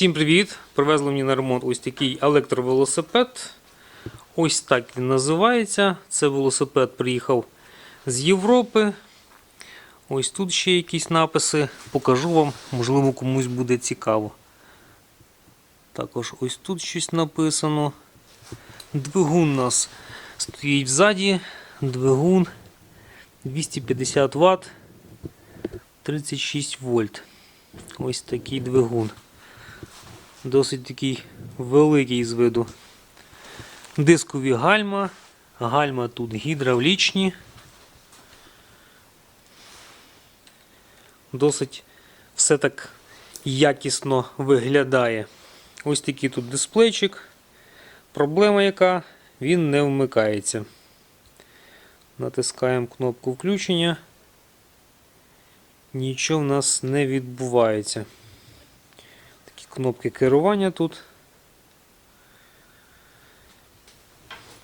Всім привіт! Привезли мені на ремонт ось такий електровелосипед. Ось так він називається. Це велосипед приїхав з Європи. Ось тут ще якісь написи. Покажу вам, можливо, комусь буде цікаво. Також ось тут щось написано. Двигун у нас стоїть ззаді. Двигун 250 Вт, 36 вольт. Ось такий двигун. Досить такий великий з виду. Дискові гальма. Гальма тут гідравлічні. Досить все так якісно виглядає. Ось такий тут дисплейчик. Проблема яка? Він не вмикається. Натискаємо кнопку включення. Нічого в нас не відбувається. Кнопки керування тут.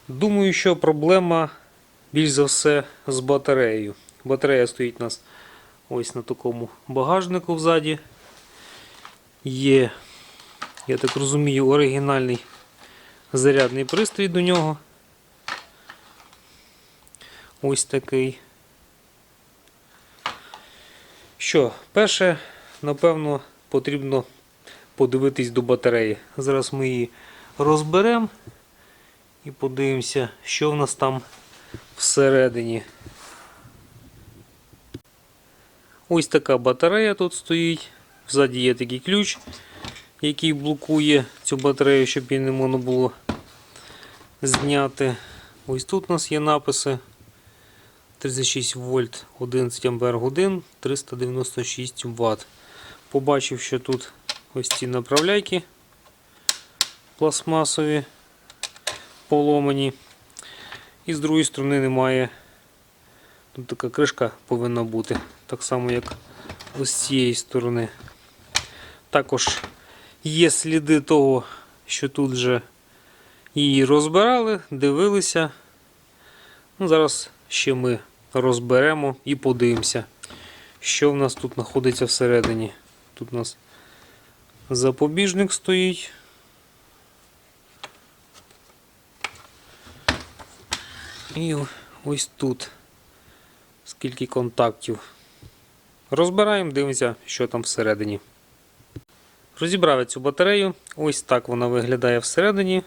Думаю, що проблема більш за все з батареєю. Батарея стоїть у нас ось на такому багажнику взаді. Є, я так розумію, оригінальний зарядний пристрій до нього. Ось такий. Що, перше, напевно, потрібно подивитись до батареї. Зараз ми її розберемо і подивимося, що в нас там всередині. Ось така батарея тут стоїть. Ззаді є такий ключ, який блокує цю батарею, щоб її не можна було зняти. Ось тут у нас є написи. 36 вольт 11 ампер годин 396 Вт. Побачив, що тут ось ці направляйки пластмасові поломані. І з другої сторони немає. Тут така кришка повинна бути, так само, як ось з цієї сторони. Також є сліди того, що тут вже її розбирали, дивилися. Ну, Зараз ще ми розберемо і подивимося, що в нас тут знаходиться всередині. Тут у нас запобіжник стоїть. І ось тут скільки контактів. Розбираємо, дивимося, що там всередині. Розібрав цю батарею. Ось так вона виглядає всередині.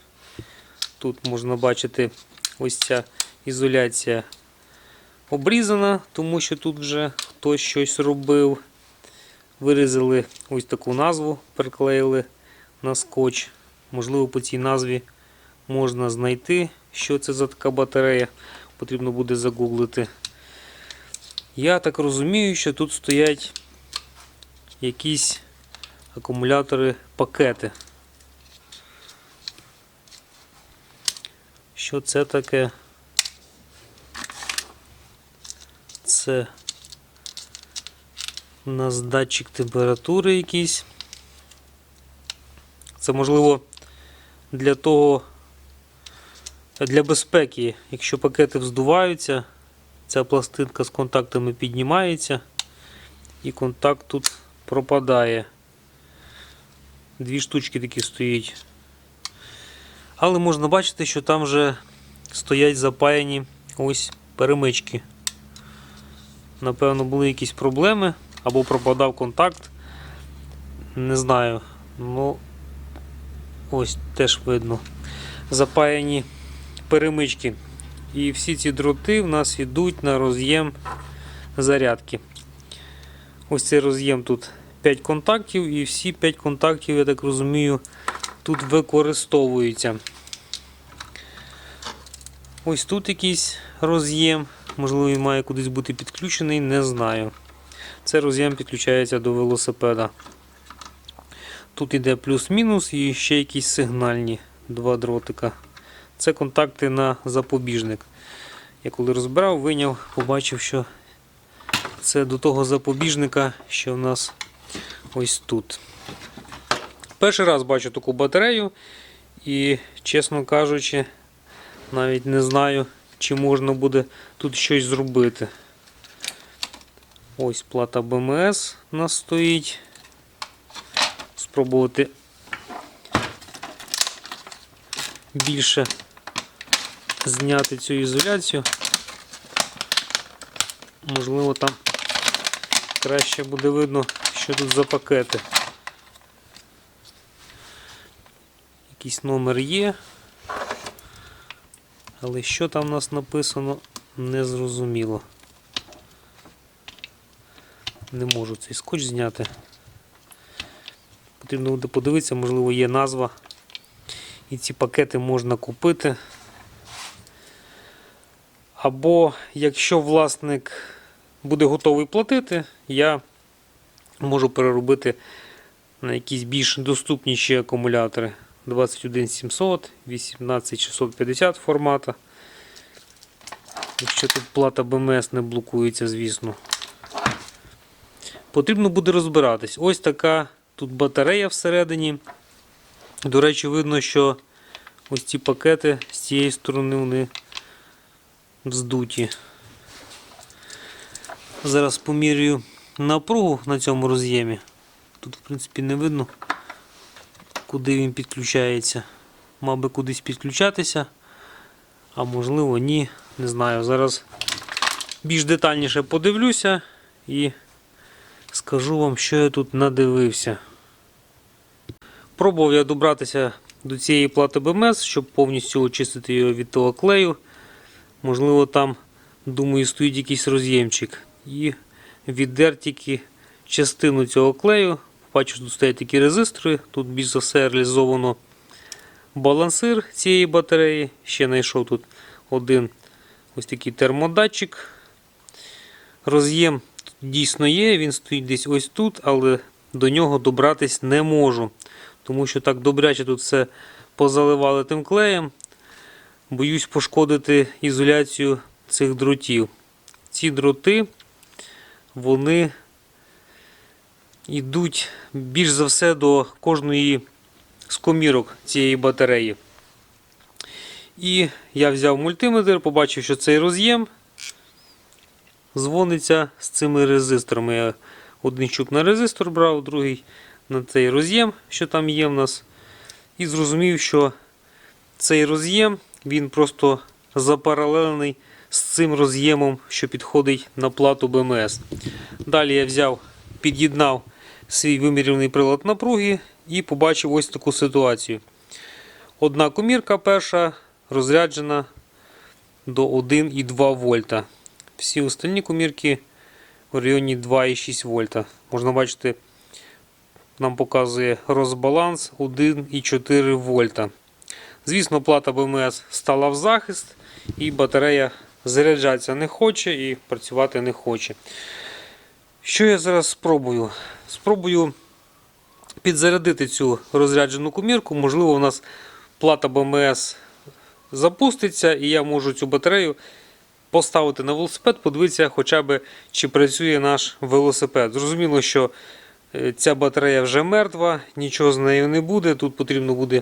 Тут можна бачити ось ця ізоляція обрізана, тому що тут вже хтось щось робив. Вирізали ось таку назву, приклеїли на скотч. Можливо, по цій назві можна знайти, що це за така батарея. Потрібно буде загуглити. Я так розумію, що тут стоять якісь акумулятори пакети. Що це таке? Це у нас датчик температури якийсь. Це можливо для того, для безпеки, якщо пакети вздуваються, ця пластинка з контактами піднімається і контакт тут пропадає. Дві штучки такі стоять. Але можна бачити, що там вже стоять запаяні ось перемички. Напевно, були якісь проблеми або пропадав контакт. Не знаю. Ну, ось теж видно. Запаяні перемички. І всі ці дроти в нас йдуть на роз'єм зарядки. Ось цей роз'єм тут 5 контактів, і всі 5 контактів, я так розумію, тут використовуються. Ось тут якийсь роз'єм, можливо, він має кудись бути підключений, не знаю. Це роз'єм підключається до велосипеда. Тут іде плюс-мінус і ще якісь сигнальні два дротика. Це контакти на запобіжник. Я коли розбирав, виняв, побачив, що це до того запобіжника, що в нас ось тут. Перший раз бачу таку батарею і, чесно кажучи, навіть не знаю, чи можна буде тут щось зробити. Ось плата БМС нас стоїть. Спробувати більше зняти цю ізоляцію. Можливо, там краще буде видно, що тут за пакети. Якийсь номер є, але що там у нас написано, незрозуміло. Не можу цей скотч зняти. Потрібно буде подивитися, можливо, є назва. І ці пакети можна купити. Або якщо власник буде готовий платити, я можу переробити на якісь більш доступніші акумулятори 21700, 18650 формата. Якщо тут плата БМС не блокується, звісно. Потрібно буде розбиратись. Ось така тут батарея всередині. До речі, видно, що ось ці пакети з цієї сторони вони вздуті. Зараз помірюю напругу на цьому роз'ємі. Тут, в принципі, не видно, куди він підключається. Мав би кудись підключатися, а можливо ні, не знаю. Зараз більш детальніше подивлюся і скажу вам, що я тут надивився. Пробував я добратися до цієї плати БМС, щоб повністю очистити його від того клею. Можливо, там, думаю, стоїть якийсь роз'ємчик. І віддер тільки частину цього клею. Бачу, що тут стоять такі резистори. Тут більш за все реалізовано балансир цієї батареї. Ще знайшов тут один ось такий термодатчик. Роз'єм дійсно є, він стоїть десь ось тут, але до нього добратись не можу. Тому що так добряче тут все позаливали тим клеєм. Боюсь пошкодити ізоляцію цих дротів. Ці дроти, вони йдуть більш за все до кожної з комірок цієї батареї. І я взяв мультиметр, побачив, що цей роз'єм дзвониться з цими резисторами. Я один щуп на резистор брав, другий на цей роз'єм, що там є в нас. І зрозумів, що цей роз'єм він просто запаралелений з цим роз'ємом, що підходить на плату БМС. Далі я взяв, під'єднав свій вимірюваний прилад напруги і побачив ось таку ситуацію. Одна комірка перша розряджена до 1,2 вольта. Всі остальні комірки в районі 2,6 вольта. Можна бачити, нам показує розбаланс 1,4 вольта. Звісно, плата БМС стала в захист, і батарея заряджатися не хоче і працювати не хоче. Що я зараз спробую? Спробую підзарядити цю розряджену комірку. Можливо, у нас плата БМС запуститься, і я можу цю батарею поставити на велосипед, подивитися, хоча б чи працює наш велосипед. Зрозуміло, що е, ця батарея вже мертва, нічого з нею не буде. Тут потрібно буде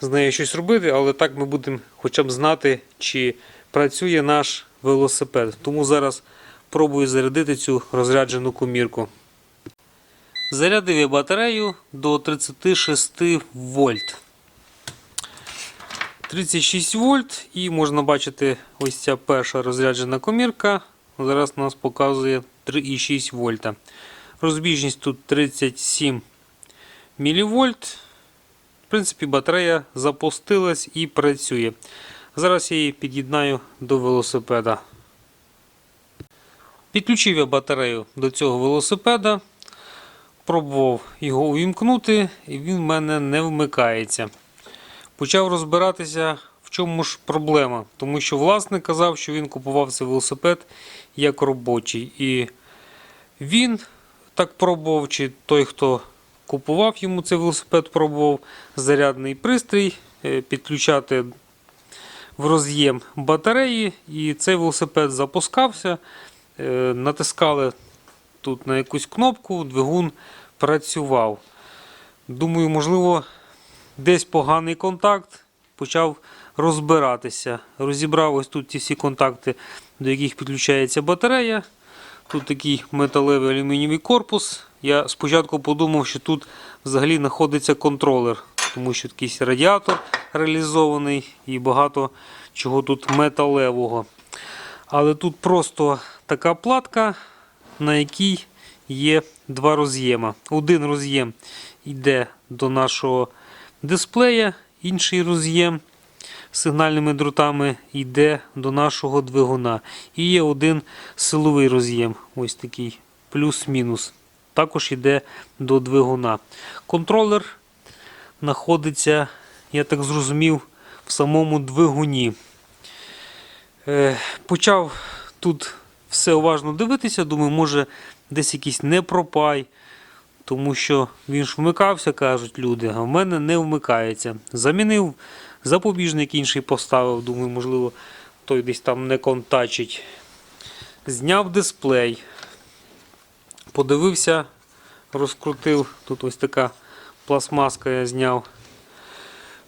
з нею щось робити, але так ми будемо хоча б знати, чи працює наш велосипед. Тому зараз пробую зарядити цю розряджену комірку. Зарядив я батарею до 36 вольт. 36 вольт і можна бачити ось ця перша розряджена комірка. Зараз нас показує 3,6 вольта. Розбіжність тут 37 мВ. В принципі, батарея запустилась і працює. Зараз я її під'єднаю до велосипеда. Підключив я батарею до цього велосипеда. Пробував його увімкнути, і він в мене не вмикається. Почав розбиратися, в чому ж проблема. Тому що власник казав, що він купував цей велосипед як робочий. І він так пробував, чи той, хто купував йому цей велосипед, пробував зарядний пристрій е, підключати в роз'єм батареї, і цей велосипед запускався. Е, Натискали тут на якусь кнопку, двигун працював. Думаю, можливо, десь поганий контакт, почав розбиратися. Розібрав ось тут ті всі контакти, до яких підключається батарея. Тут такий металевий алюмінієвий корпус. Я спочатку подумав, що тут взагалі знаходиться контролер, тому що якийсь радіатор реалізований і багато чого тут металевого. Але тут просто така платка, на якій є два роз'єма. Один роз'єм йде до нашого дисплея, інший роз'єм сигнальними дротами йде до нашого двигуна. І є один силовий роз'єм, ось такий, плюс-мінус. Також йде до двигуна. Контролер знаходиться, я так зрозумів, в самому двигуні. Е, почав тут все уважно дивитися, думаю, може десь якийсь непропай, тому що він ж вмикався, кажуть люди, а в мене не вмикається. Замінив запобіжник інший поставив, думаю, можливо, той десь там не контачить. Зняв дисплей, подивився, розкрутив. Тут ось така пластмаска я зняв.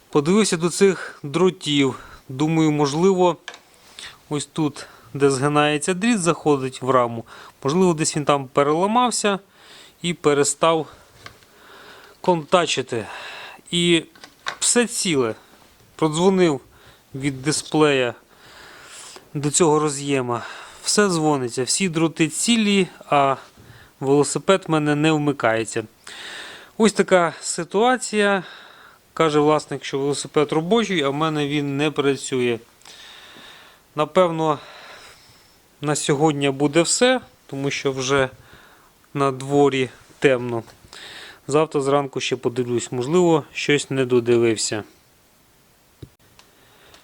Подивився до цих дротів. Думаю, можливо, ось тут, де згинається дріт, заходить в раму. Можливо, десь він там переламався і перестав контачити. І все ціле. Продзвонив від дисплея до цього роз'єма. Все дзвониться, всі дроти цілі, а велосипед в мене не вмикається. Ось така ситуація. Каже власник, що велосипед робочий, а в мене він не працює. Напевно, на сьогодні буде все, тому що вже на дворі темно. Завтра зранку ще подивлюсь, можливо, щось не додивився.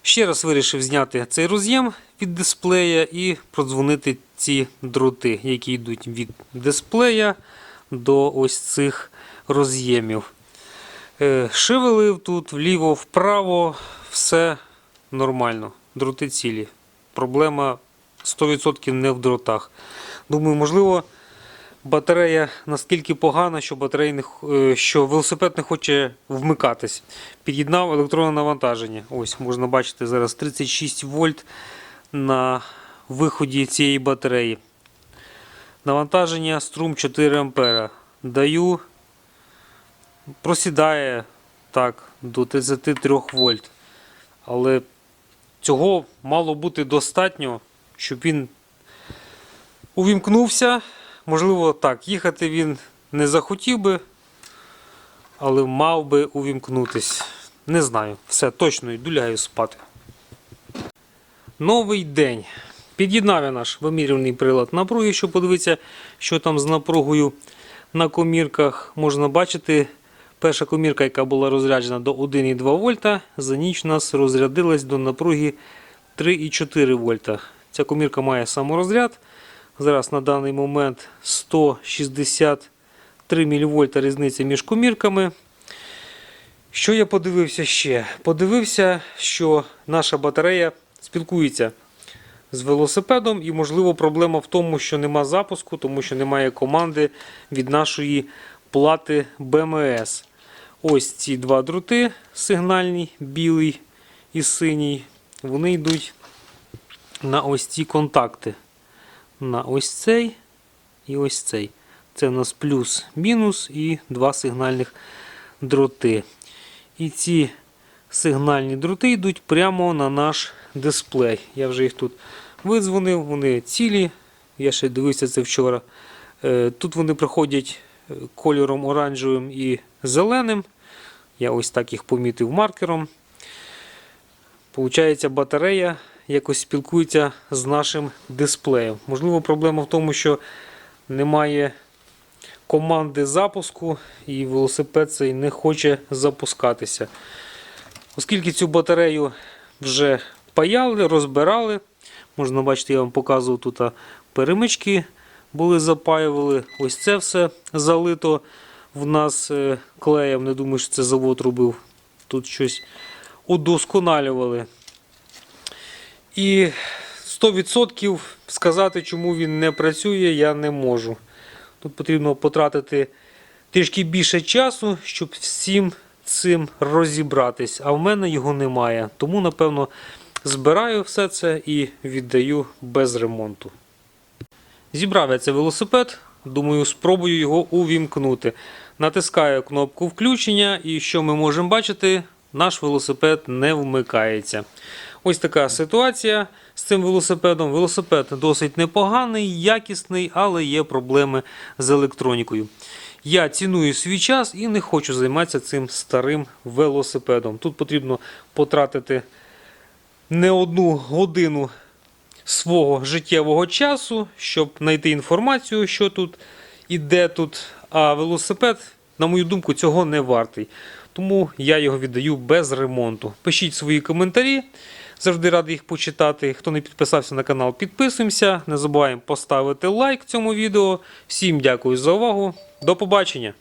Ще раз вирішив зняти цей роз'єм від дисплея і продзвонити ці дроти, які йдуть від дисплея до ось цих роз'ємів. Шевелив тут вліво-вправо, все нормально. Дроти цілі. Проблема 100% не в дротах. Думаю, можливо, батарея наскільки погана, що батарея не, е, що велосипед не хоче вмикатись. Під'єднав електронне навантаження. Ось можна бачити зараз 36 вольт на виході цієї батареї. Навантаження струм 4 ампера. Даю, просідає так до 33 вольт. Але цього мало бути достатньо, щоб він увімкнувся. Можливо, так, їхати він не захотів би, але мав би увімкнутись. Не знаю. Все, точно йду лягаю спати. Новий день. Під'єднав я наш вимірювальний прилад напруги, щоб подивитися, що там з напругою на комірках. Можна бачити, перша комірка, яка була розряджена до 1,2 вольта, за ніч у нас розрядилась до напруги 3,4 вольта. Ця комірка має саморозряд. Зараз на даний момент 163 мВ різниця між комірками. Що я подивився ще? Подивився, що наша батарея спілкується з велосипедом, і, можливо, проблема в тому, що нема запуску, тому що немає команди від нашої плати БМС. Ось ці два дроти сигнальні, білий і синій. Вони йдуть на ось ці контакти. На ось цей і ось цей. Це у нас плюс-мінус і два сигнальних дроти. І ці сигнальні дроти йдуть прямо на наш дисплей. Я вже їх тут видзвонив, вони цілі. Я ще дивився це вчора. Е, Тут вони проходять е, кольором оранжевим і зеленим. Я ось так їх помітив маркером. Получається, батарея якось спілкується з нашим дисплеєм. Можливо, проблема в тому, що немає команди запуску і велосипед цей не хоче запускатися. Оскільки цю батарею вже паяли, розбирали, можна бачити, я вам показував тут перемички були запаювали. Ось це все залито в нас е, клеєм. Не думаю, що це завод робив. Тут щось удосконалювали. І 100% сказати, чому він не працює, я не можу. Тут потрібно потратити трішки більше часу, щоб всім цим розібратись. А в мене його немає. Тому, напевно, збираю все це і віддаю без ремонту. Зібрав я цей велосипед. Думаю, спробую його увімкнути. Натискаю кнопку включення, і що ми можемо бачити? наш велосипед не вмикається. Ось така ситуація з цим велосипедом. Велосипед досить непоганий, якісний, але є проблеми з електронікою. Я ціную свій час і не хочу займатися цим старим велосипедом. Тут потрібно потратити не одну годину свого життєвого часу, щоб знайти інформацію, що тут і де тут. А велосипед, на мою думку, цього не вартий. Тому я його віддаю без ремонту. Пишіть свої коментарі. Завжди радий їх почитати. Хто не підписався на канал, підписуємося. Не забуваємо поставити лайк цьому відео. Всім дякую за увагу. До побачення!